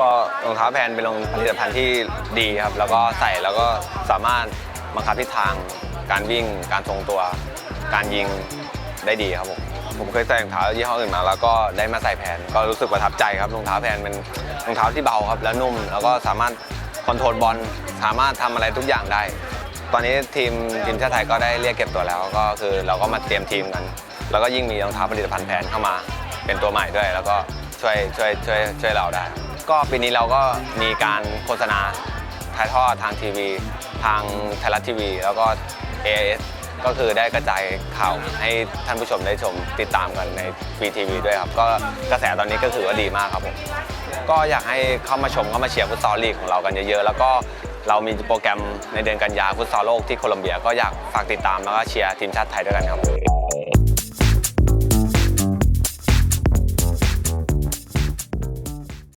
ก็รองเท้าแพนเป็นรองผลิตภัณฑ์ที่ดีครับ แล้วก็ใส่แล้วก็สามารถบังคับทิศทางการวิ่ง การทรงตัว การยิงได้ดีครับผมผมเคยใส่รองเท้ายี่ห้ออื่นมา แล้วก็ได้มาใส่แพนก็รู้สึกประทับใจครับรองเท้าแพนเป็นรองเท้าที่เบาครับ แล้วนุ่มแล้วก็สามารถคอนโทรลบอลสามารถทำอะไรทุกอย่างได้ ตอนนี้ทีมทีมชาติไทยก็ได้เรียกเก็บตัวแล้ว ก็คือเราก็มาเตรียมทีมกัน แล้วก็ยิ่งมีรองเท้าผลิตภัณฑ์แพนเข้ามา เป็นตัวใหม่ด้วย แล้วก็ช่วยช่วยช่วยช่วยเราได้ ก็ปีนี้เราก็มีการโฆษณาถ่ายทอดทางทีวี ทางไทยรัฐทีวี แล้วก็ AIS ก็คือได้กระจายข่าวให้ท่านผู้ชมได้ชมติดตามกันในฟรีทีวีด้วยครับ ก็กระแสตอนนี้ก็ถือว่าดีมากครับผม ก็อยากให้เข้ามาชมเข้ามาเชียร์ฟุตซอลลีกของเรากันเยอะๆ แล้วก็ เรามีโปรแกรมในเดือนกันยาฟุตซอลโลกที่โคลอมเบีย ก็อยากฝากติดตามแล้วก็เชียร์ทีมชาติไทยด้วยกันครับ